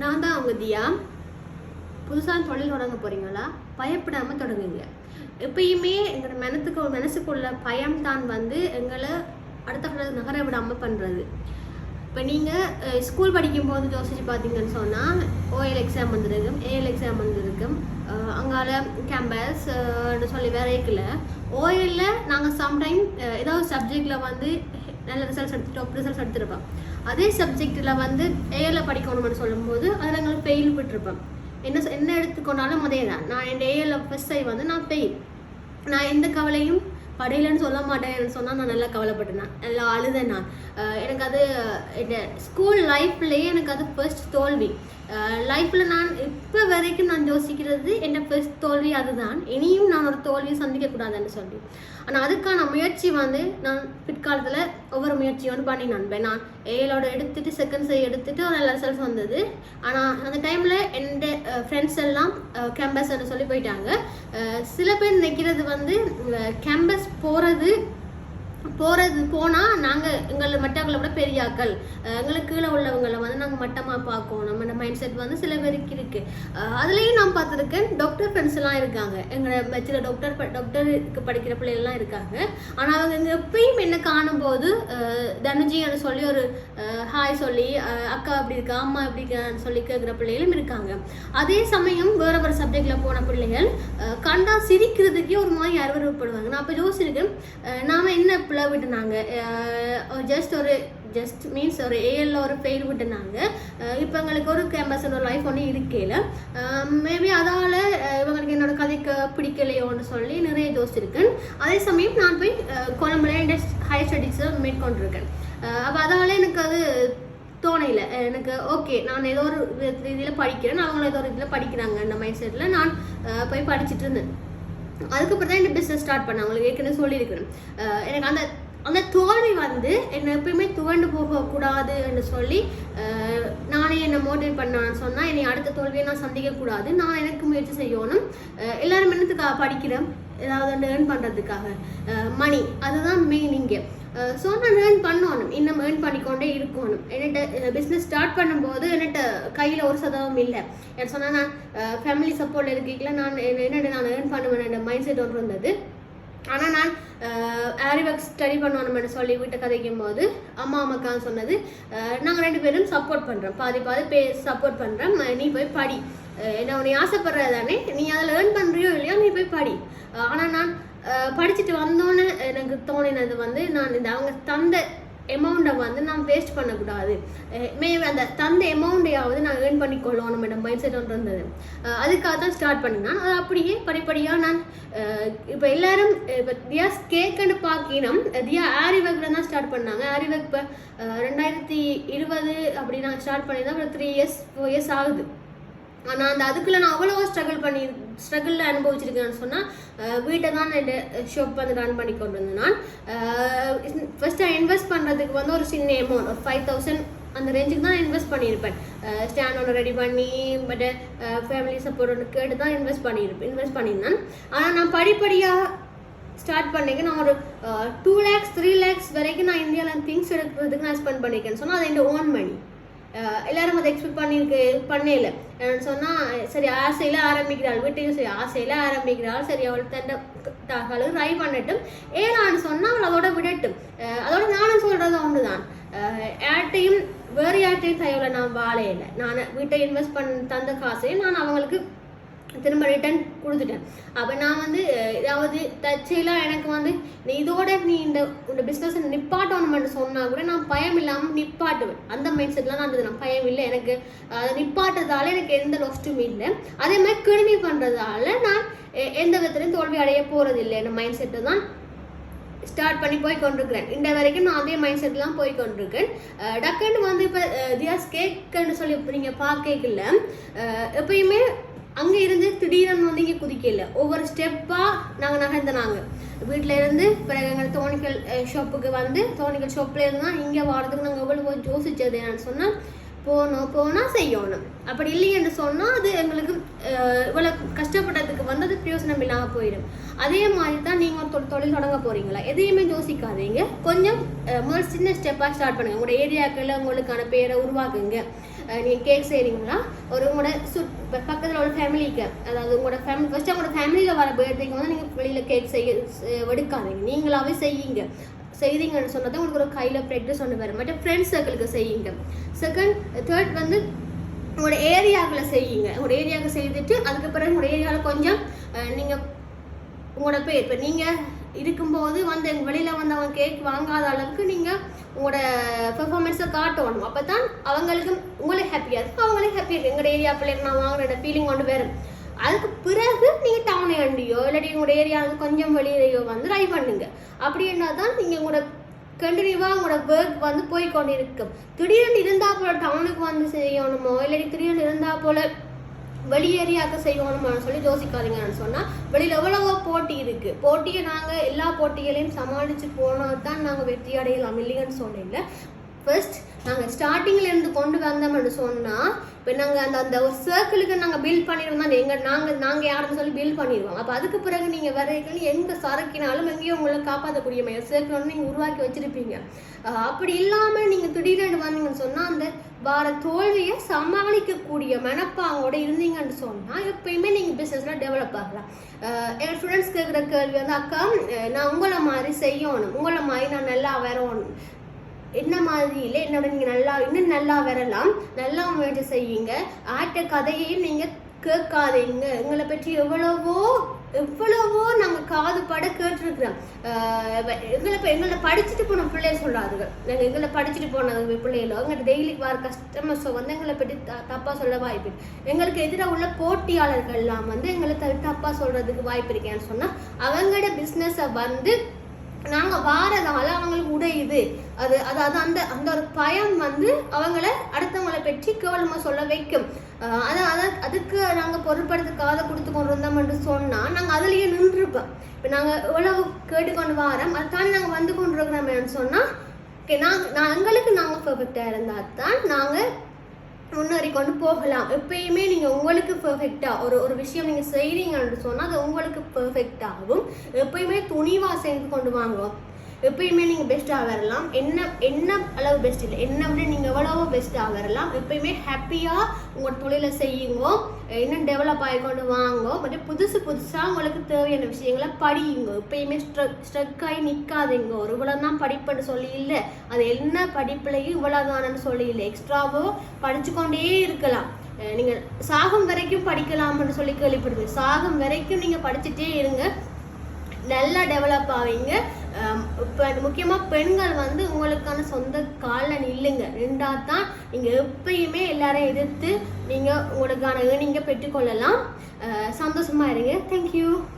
நான் தான் அவங்க தியா புதுசாக தொழில் தொடங்க போகிறீங்களா பயப்படாமல் தொடங்குங்க. எப்பயுமே எங்களோட மனத்துக்கு மனசுக்குள்ள பயம் தான் வந்து எங்களை அடுத்த கட்ட நகர விடாமல் பண்ணுறது இப்போ நீங்கள் ஸ்கூல் படிக்கும்போது யோசிச்சு பார்த்தீங்கன்னு சொன்னால் ஓஎல் எக்ஸாம் வந்திருக்கும் ஏஎல் எக்ஸாம் வந்திருக்கும். அங்கால கேம்பஸ் சொல்லி வேற இருக்குல்ல ஓஎல்ல நாங்கள் சம்டைம் ஏதாவது சப்ஜெக்டில் வந்து நல்ல ரிசல்ட்ஸ் எடுத்து டாப் ரிசல்ட்ஸ் எடுத்துருப்போம். அதே சப்ஜெக்டில் வந்து ஏஎல்ல படிக்கணும்னு சொல்லும்போது அதில் எங்களுக்கு ஃபெயில் விட்டுருப்போம். என்ன என்ன எடுத்துக்கொண்டாலும் அதே தான் நான் என் ஏஎல்ல ஃபர்ஸ்ட் வந்து நான் ஃபெயில் நான் எந்த கவலையும் படையிலன்னு சொல்ல மாட்டேன்னு சொன்னால் நான் நல்லா கவலைப்பட்டேன் நல்லா அழுதேன் நான். எனக்கு அது என்ன ஸ்கூல் லைஃப்லேயே எனக்கு அது ஃபர்ஸ்ட் தோல்வி. லைஃப்பில் நான் இப்போ வரைக்கும் நான் யோசிக்கிறது என்னோட ஃபர்ஸ்ட் தோல்வி அதுதான். இனியும் நான் ஒரு தோல்வியை சந்திக்கக்கூடாதுன்னு சொல்லி. ஆனால் அதுக்கான முயற்சி வந்து நான் பிற்காலத்தில் ஒவ்வொரு முயற்சியோடு பண்ணி நண்பேன். நான் ஏழோட எடுத்துட்டு செகண்ட்ஸை எடுத்துட்டு ஒரு நல்ல ரிசல்ட்ஸ் வந்தது. ஆனால் அந்த டைமில் எந்த ஃப்ரெண்ட்ஸ் எல்லாம் கேம்பஸ்ன்னு சொல்லி போயிட்டாங்க. சில பேர் நினைக்கிறது வந்து கேம்பஸ் போகிறது போகிறது போனால் நாங்கள் எங்களை மற்றவங்களை விட பெரிய ஆக்கள் எங்களுக்கு கீழே உள்ளவங்களை வந்து நாங்கள் மட்டமாக பார்க்கோம் நம்ம மைண்ட் செட் வந்து சில பேருக்கு இருக்குது அதுலேயும் நான் பார்த்துருக்கேன் டாக்டர் ஃப்ரெண்ட்ஸ் எல்லாம் இருக்காங்க. எங்களை சில டாக்டர் டாக்டருக்கு படிக்கிற பிள்ளைகள்லாம் இருக்காங்க. ஆனால் அவங்க இங்கே எப்பயும் என்ன காணும்போது அஹ் தனுஜின்னு சொல்லி ஒரு ஹாய் சொல்லி அக்கா அப்படி இருக்கா அம்மா எப்படி இருக்கான்னு சொல்லி கேட்குற பிள்ளைகளும் இருக்காங்க. அதே சமயம் வேற வேறு சப்ஜெக்டில் போன பிள்ளைகள் கண்டா சிரிக்கிறதுக்கே ஒரு மாதிரி அருவருப்படுவாங்க நான் அப்போ யோசிச்சிருக்கேன் நாம் என்ன பிள்ளை விட்டுனாங்க. ஜஸ்ட் ஒரு ஜஸ்ட் மீன்ஸ் ஒரு ஏஎல்ல ஒரு ஃபெயில் விட்டுனாங்க. இப்போ எங்களுக்கு ஒரு கேம்பஸ் ஒரு லைஃப் ஒன்று இருக்கையில் மேபி அதால் இவங்களுக்கு என்னோட கதைக்கு பிடிக்கலையோன்னு சொல்லி நிறைய யோசிச்சிருக்கேன். அதே சமயம் நான் போய் கொழம்புல ஹையர் ஸ்டடீஸை மேற்கொண்டிருக்கேன். அப்போ அதால் எனக்கு அது தோணையில் எனக்கு ஓகே நான் ஏதோ ஒரு இதில் படிக்கிறேன். அவங்களும் ஏதோ ஒரு இதில் படிக்கிறாங்க. அந்த மைண்ட் செட்டில் நான் போய் படிச்சுட்டு இருந்தேன். அதுக்கப்புறம் தான் இந்த பிஸ்னஸ் ஸ்டார்ட் பண்ணேன். உங்களுக்கு ஏற்கனவே சொல்லியிருக்கிறேன். எனக்கு அந்த அந்த தோல்வி வந்து என்னை எப்பயுமே துவண்டு போகக்கூடாதுன்னு சொல்லி நானே என்னை மோட்டிவேட் பண்ணான்னு சொன்னால் என்னை அடுத்த தோல்வியை நான் சந்திக்கக்கூடாது. நான் எனக்கு முயற்சி செய்யணும். எல்லாரும் என்னத்துக்காக படிக்கிறேன்? ஏதாவது ஏர்ன் பண்ணுறதுக்காக மணி அதுதான் மெயின் இங்கே. ஸோ நான் ஏர்ன் பண்ணணும். இன்னும் ஏர்ன் பண்ணிக்கொண்டே இருக்கணும். என்கிட்ட பிஸ்னஸ் ஸ்டார்ட் பண்ணும்போது என்கிட்ட கையில் ஒரு சதவம் இல்லை. என்ன சொன்னால் நான் ஃபேமிலி சப்போர்ட் இருக்கீங்களா? நான் என்னென்ன நான் ஏர்ன் பண்ணுவேன் மைண்ட் செட் ஒன்று இருந்தது. ஆனால் நான் ஆரி ஸ்டடி பண்ணணும்னு சொல்லி வீட்டை கதைக்கும் போது அம்மா அம்மாக்கான்னு சொன்னது நாங்கள் ரெண்டு பேரும் சப்போர்ட் பண்ணுறோம் பாதி பாதி பே சப்போர்ட் பண்ணுறோம் நீ போய் படி. என்ன உன்னை ஆசைப்படுறது தானே? நீ அதில் ஏர்ன் பண்ணுறியோ இல்லையோ நீ போய் படி. ஆனால் நான் படிச்சுட்டு வந்தோன்னே எனக்கு தோணினது வந்து நான் இந்த அவங்க தந்த எமௌண்ட்டை வந்து நான் வேஸ்ட் பண்ணக்கூடாது. மே அந்த தந்த எமௌண்ட்டையாவது நான் ஏர்ன் பண்ணி கொள்ளணும் என்ற மைண்ட் செட் ஒன்று இருந்தது. அதுக்காக தான் ஸ்டார்ட் பண்ணினான். அது அப்படியே படிப்படியாக நான் இப்போ எல்லாரும் இப்போ தியாஸ் கேக்குன்னு பார்க்கினோம் தியா ஆரி ஒர்க்கில் தான் ஸ்டார்ட் பண்ணாங்க. ஆரி ஒர்க் இப்போ ரெண்டாயிரத்தி இருபது அப்படி நான் ஸ்டார்ட் பண்ணியிருந்தேன் அப்புறம் த்ரீ இயர்ஸ் ஃபோர் இயர்ஸ் ஆகுது. ஆனால் அந்த அதுக்குள்ள நான் அவ்வளோ ஸ்ட்ரகிள் பண்ணி ஸ்ட்ரகிளில் அனுபவிச்சிருக்கேன்னு சொன்னால் வீட்டை தான் என் ஷாப் வந்து ரன் பண்ணி கொண்டு வந்தேன் நான் ஃபஸ்ட்டு இன்வெஸ்ட் பண்ணுறதுக்கு வந்து ஒரு சின்ன அமௌண்ட் ஒரு ஃபைவ் தௌசண்ட் அந்த ரேஞ்சுக்கு தான் இன்வெஸ்ட் பண்ணியிருப்பேன். ஸ்டாண்ட் ஒன்று ரெடி பண்ணி பட் ஃபேமிலி சப்போர்ட் ஒன்று கேட்டு தான் இன்வெஸ்ட் பண்ணியிருப்பேன் இன்வெஸ்ட் பண்ணியிருந்தேன். ஆனால் நான் படிப்படியாக ஸ்டார்ட் பண்ணிக்க நான் ஒரு டூ லேக்ஸ் த்ரீ லேக்ஸ் வரைக்கும் நான் இந்தியாவில் திங்ஸ் எடுக்கிறதுக்கு நான் ஸ்பெண்ட் பண்ணியிருக்கேன்னு சொன்னால் அது என்னோட ஓன் மணி எல்லாரும் அதை எக்ஸ்பெக்ட் பண்ணியிருக்கு பண்ணல. என்னன்னு சொன்னால் சரி ஆசையில் ஆரம்பிக்கிறாள். வீட்டையும் சரி ஆசையில் ஆரம்பிக்கிறாள். சரி அவள் தண்ட தகவல் ட்ரை பண்ணட்டும். ஏனான்னு சொன்னால் அவள் அதோட விடட்டும். அதோட நானும் சொல்கிறது ஒன்று தான் யார்ட்டையும் வேறு யார்ட்டையும் தயவில் நான் வாழையில. நான் வீட்டை இன்வெஸ்ட் பண்ண தந்த காசையும் நான் அவங்களுக்கு திரும்ப ரிட்டர்ன் கொடுத்துட்டேன். அப்போ நான் வந்து ஏதாவது தச்சுலாம் எனக்கு வந்து நீ இதோட நீ இந்த இந்த பிஸ்னஸை நிப்பாட்டணும்னு சொன்னால் கூட நான் பயம் இல்லாமல் நிப்பாட்டுவேன். அந்த மைண்ட் செட்லாம் நான் நான் பயம் இல்லை. எனக்கு அதை நிப்பாட்டுறதால எனக்கு எந்த லொஸ்ட்டும் இல்லை. அதே மாதிரி கிருமி பண்ணுறதால நான் எந்த விதத்துலையும் தோல்வி அடைய போகிறது இல்லை என்ன மைண்ட் செட்டு தான் ஸ்டார்ட் பண்ணி போய் கொண்டிருக்கிறேன். இந்த வரைக்கும் நான் அதே மைண்ட் செட்லாம் போய் கொண்டிருக்கேன். டக்குன்னு வந்து இப்போ தியாஸ் கேக்குன்னு சொல்லி இப்போ நீங்கள் பார்க்கல எப்பயுமே அங்கே இருந்து திடீர்னு வந்து இங்கே குதிக்கல. ஒவ்வொரு ஸ்டெப்பாக நாங்கள் நகர்ந்தனாங்க வீட்டில் இருந்து பிறகு எங்கள் தோணிக்கல் ஷாப்புக்கு வந்து தோணிக்கல் ஷாப்பில் இருந்தால் இங்கே வாரத்துக்கு நாங்கள் எவ்வளோ யோசிச்சது என்னன்னு சொன்னால் போகணும் போனால் செய்யணும். அப்படி இல்லைன்னு சொன்னால் அது எங்களுக்கு இவ்வளோ கஷ்டப்பட்டதுக்கு வந்து அது பிரயோசனம் இல்லாமல் போயிடும். அதே மாதிரி தான் நீங்கள் ஒரு தொ- தொழில் தொடங்க போகிறீங்களா எதையுமே யோசிக்காதீங்க. கொஞ்சம் முதல் சின்ன ஸ்டெப்பாக ஸ்டார்ட் பண்ணுங்க. உங்களோட ஏரியாக்களில் உங்களுக்கான பேரை உருவாக்குங்க. நீங்கள் கேக் செய்கிறீங்களா ஒரு உங்களோட சுட் பக்கத்தில் உள்ள ஃபேமிலிக்கு அதாவது உங்களோட ஃபேமிலி ஃபஸ்ட்டு உங்களோட ஃபேமிலியில் வர பர்த்டேக்கு வந்து நீங்கள் வெளியில் கேக் செய்ய எடுக்காதீங்க. நீங்களாகவே செய்யுங்க. செய்தீங்கன்னு சொன்னது உங்களுக்கு ஒரு கையில் ப்ராக்டிஸ் ஒன்று வரும் மற்ற ஃப்ரெண்ட்ஸ் சர்க்கிளுக்கு செய்யுங்க. செகண்ட் தேர்ட் வந்து உங்களோட ஏரியாவில் செய்யுங்க. உங்களோட ஏரியாவுக்கு செய்துட்டு அதுக்கு பிறகு உங்களோட ஏரியாவில் கொஞ்சம் நீங்கள் உங்களோட பேர் இப்போ நீங்கள் இருக்கும்போது வந்து எங்கள் வெளியில் வந்து அவங்க கேக் வாங்காத அளவுக்கு நீங்கள் உங்களோட பெர்ஃபார்மன்ஸை காட்டணும். அப்போ தான் அவங்களுக்கு உங்களே ஹாப்பியாக இருக்கும் அவங்களே ஹாப்பியாக இருக்கும் எங்களோட ஏரியா பிள்ளைங்க நான் வாங்கின ஃபீலிங் கொண்டு வரும். அதுக்கு பிறகு நீங்கள் டவுனை அண்டியோ இல்லாட்டி உங்களோட ஏரியாவுக்கு கொஞ்சம் வெளியிலையோ வந்து ட்ரை பண்ணுங்க. அப்படின்னா தான் நீங்கள் உங்களோட கண்டினியூவாக உங்களோட ஒர்க் வந்து போய் கொண்டு இருக்கும் திடீர்னு இருந்தால் போல டவுனுக்கு வந்து செய்யணுமோ இல்லாட்டி திடீர்னு இருந்தால் போல வெளியேறியாக்க செய்யணுமான்னு சொல்லி யோசிக்காதீங்கன்னு சொன்னால் வெளியில் எவ்வளவோ போட்டி இருக்குது போட்டியை நாங்கள் எல்லா போட்டிகளையும் சமாளித்து போனால் தான் நாங்கள் வெற்றி அடையலாம் இல்லைங்கன்னு சொல்லல ஃபர்ஸ்ட் நாங்கள் ஸ்டார்டிங்லேருந்து கொண்டு வந்தோம்னு சொன்னால் இப்போ நாங்கள் அந்த அந்த ஒரு சர்க்கிளுக்கு நாங்கள் பில்ட் பண்ணிடுவோம் தான் எங்கள் நாங்கள் நாங்கள் யாருன்னு சொல்லி பில்ட் பண்ணிடுவோம் அப்போ அதுக்கு பிறகு நீங்கள் வரைக்கும் எங்கே சரக்கினாலும் எங்கேயும் உங்களை காப்பாற்றக்கூடிய மாதிரி சர்க்கிள் வந்து நீங்கள் உருவாக்கி வச்சுருப்பீங்க. அப்படி இல்லாமல் நீங்கள் திடீரென்று வந்தீங்கன்னு சொன்னால் அந்த வார தோல்வியை சமாளிக்கக்கூடிய மனப்பாங்கோட இருந்தீங்கன்னு சொன்னால் எப்பயுமே நீங்கள் பிஸ்னஸில் டெவலப் ஆகலாம். என் ஸ்டூடெண்ட்ஸ் கேட்குற கேள்வி வந்து அக்கா நான் உங்களை மாதிரி செய்யணும். உங்களை மாதிரி நான் நல்லா வரணும் என்ன மாதிரி இல்லை? என்னோட நீங்கள் நல்லா இன்னும் நல்லா வரலாம். நல்லா முயற்சி செய்யுங்க. ஆட்ட கதையையும் நீங்கள் கேட்காதீங்க. எங்களை பற்றி எவ்வளவோ எவ்வளவோ நாங்கள் காது பட கேட்டிருக்கிறோம். எங்களை இப்போ எங்களை படிச்சுட்டு போன பிள்ளைய சொல்லாதுங்க. நாங்கள் எங்களை படிச்சுட்டு போனது பிள்ளைகளோ எங்கள்கிட்ட டெய்லிக்கு வர கஸ்டமர்ஸோ வந்து எங்களை பற்றி த தப்பாக சொல்ல வாய்ப்பு எங்களுக்கு எதிராக உள்ள போட்டியாளர்கள் எல்லாம் வந்து எங்களை த- தப்பாக சொல்கிறதுக்கு வாய்ப்பு இருக்கேன்னு சொன்னால் அவங்களோட பிஸ்னஸை வந்து நாங்கள் வாரதால அவங்களுக்கு உடையுது அது அதாவது அந்த அந்த ஒரு பயம் வந்து அவங்கள அடுத்தவங்களை பற்றி கேவலமாக சொல்ல வைக்கும். அதை அதான் அதுக்கு நாங்கள் பொருட்படுத்த காதை கொடுத்து கொண்டு வந்தோம்னு சொன்னால் நாங்கள் அதுலேயே நின்றுருப்போம் இப்போ நாங்கள் எவ்வளவு கேட்டுக்கொண்டு வாரம் அதை தாண்டி நாங்கள் வந்து கொண்டு இருக்கிறோம் சொன்னால் ஓகே நாங்கள் நான் எங்களுக்கு நாங்கள் பெர்ஃபெக்டாக இருந்தால் தான் நாங்கள் முன்னேறி கொண்டு போகலாம் எப்பயுமே நீங்கள் உங்களுக்கு பெர்ஃபெக்டாக ஒரு ஒரு விஷயம் நீங்கள் செய்கிறீங்கன்னு சொன்னால் அது உங்களுக்கு பெர்ஃபெக்டாகும் எப்பயுமே துணிவாக சேர்ந்து கொண்டு வாங்க. எப்பயுமே நீங்கள் பெஸ்ட்டாக வரலாம். என்ன என்ன அளவு பெஸ்ட் இல்லை. என்ன விட நீங்கள் எவ்வளவோ பெஸ்ட்டாக வரலாம். எப்பயுமே ஹாப்பியாக உங்கள் தொழிலை செய்யுங்கோ. இன்னும் டெவலப் ஆகி கொண்டு வாங்க. மற்றும் புதுசு புதுசாக உங்களுக்கு தேவையான விஷயங்களை படியுங்க. எப்பயுமே ஸ்ட்ரக் ஸ்ட்ரக் ஆகி நிற்காதீங்க ஒரு இவ்வளோ தான் படிப்புன்னு சொல்லி இல்லை. அது என்ன படிப்புலையும் இவ்வளோதானன்னு சொல்லி இல்லை. எக்ஸ்ட்ராவோ படிச்சு கொண்டே இருக்கலாம். நீங்கள் நீங்க சாகம் வரைக்கும் படிக்கலாம்னு சொல்லி கேள்விப்படுது சாகம் வரைக்கும் நீங்க படிச்சுட்டே இருங்க. நல்லா டெவலப் ஆவீங்க. இப்போ முக்கியமாக பெண்கள் வந்து உங்களுக்கான சொந்த காலில் நில்லுங்க. நின்றா தான் நீங்கள் எப்பயுமே எல்லாரையும் எதிர்த்து நீங்கள் உங்களுக்கான ஏர்னிங்கை பெற்றுக்கொள்ளலாம். சந்தோஷமாக சந்தோஷமா இருங்க. தேங்க்யூ